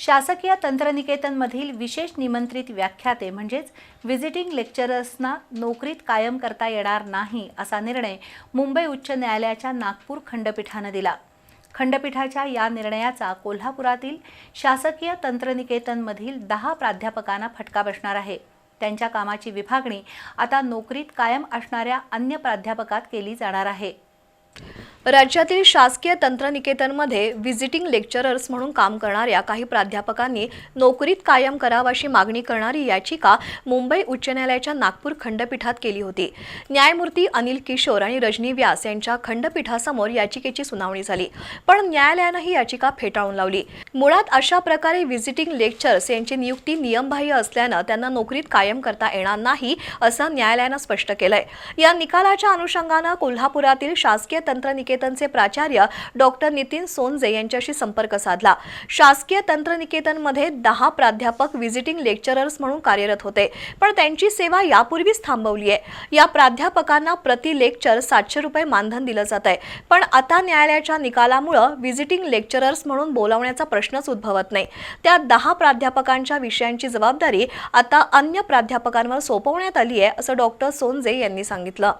शासकीय तंत्रनिकेतनमधील विशेष निमंत्रित व्याख्याते म्हणजेच व्हिजिटिंग लेक्चरर्सना नोकरीत कायम करता येणार नाही असा निर्णय मुंबई उच्च न्यायालयाच्या नागपूर खंडपीठानं दिला. खंडपीठाच्या या निर्णयाचा कोल्हापुरातील शासकीय तंत्रनिकेतनमधील दहा प्राध्यापकांना फटका बसणार आहे. त्यांच्या कामाची विभागणी आता नोकरीत कायम असणाऱ्या अन्य प्राध्यापकात केली जाणार आहे. राज्यातील शासकीय तंत्रनिकेतनमध्ये व्हिजिटिंग लेक्चरर्स म्हणून काम करणाऱ्या काही प्राध्यापकांनी नोकरीत कायम करावाशी मागणी करणारी याचिका मुंबई उच्च न्यायालयाच्या नागपूर खंडपीठात केली होती. न्यायमूर्ती अनिल किशोर आणि रजनी व्यास यांच्या खंडपीठासमोर याचिकेची सुनावणी झाली पण न्यायालयानं ही याचिका फेटाळून लावली. मुळात अशा प्रकारे व्हिजिटिंग लेक्चर्स यांची नियुक्ती नियमबाह्य असल्यानं त्यांना नोकरीत कायम करता येणार नाही असं न्यायालयानं स्पष्ट केलंय. या निकालाच्या अनुषंगानं कोल्हापुरातील शासकीय तंत्रनिकेतनचे प्राचार्य डॉक्टर नितीन सोनजे यांच्याशी संपर्क साधला. शासकीय तंत्रनिकेतनमध्ये दहा प्राध्यापक व्हिजिटिंग लेक्चरर्स म्हणून कार्यरत होते. पण त्यांची सेवा यापूर्वीच थांबवली आहे. या प्राध्यापकांना प्रति लेक्चर सातशे रुपये मानधन दिलं जात आहे. पण आता न्यायालयाच्या निकालामुळं व्हिजिटिंग लेक्चरर्स म्हणून बोलावण्याचा प्रश्नच उद्भवत नाही. त्या दहा प्राध्यापकांच्या विषयांची जबाबदारी आता अन्य प्राध्यापकांवर सोपवण्यात आली आहे असं डॉक्टर सोनजे यांनी सांगितलं.